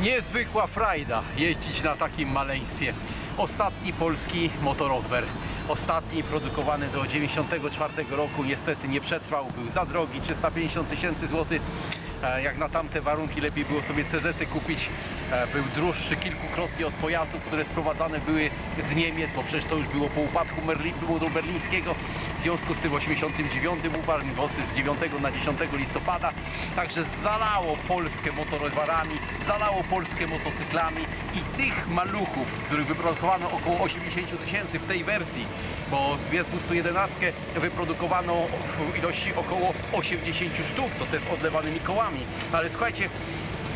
Niezwykła frajda jeździć na takim maleństwie. Ostatni polski motorower. Ostatni produkowany do 94 roku niestety nie przetrwał, był za drogi, 350 tysięcy złotych. E, Jak na tamte warunki lepiej było sobie CZ kupić. E, Był droższy kilkukrotnie od pojazdów, które sprowadzane były z Niemiec, bo przecież to już było po upadku modelu berlińskiego. W związku z tym w 89 upadł nocy z 9 na 10 listopada. Także zalało Polskę motorowerami, zalało Polskę motocyklami i tych maluchów, których wyprodukowano około 80 tysięcy w tej wersji, bo dwie 211 wyprodukowano w ilości około 80 sztuk, to te z odlewanymi kołami. Ale słuchajcie,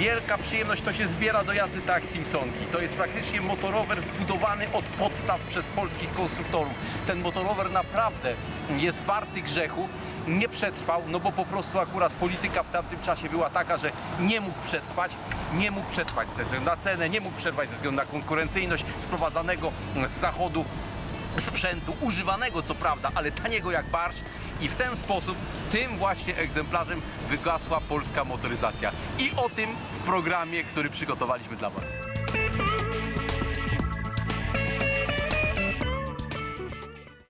Wielka przyjemność to się zbiera do jazdy tak Simpsonki. To jest praktycznie motorower zbudowany od podstaw przez polskich konstruktorów. Ten motorower naprawdę jest warty grzechu. Nie przetrwał, no bo po prostu akurat polityka w tamtym czasie była taka, że nie mógł przetrwać. Nie mógł przetrwać ze względu na cenę, nie mógł przetrwać ze względu na konkurencyjność sprowadzanego z zachodu sprzętu, używanego co prawda, ale taniego jak barsz i w ten sposób tym właśnie egzemplarzem wygasła polska motoryzacja. I o tym w programie, który przygotowaliśmy dla Was.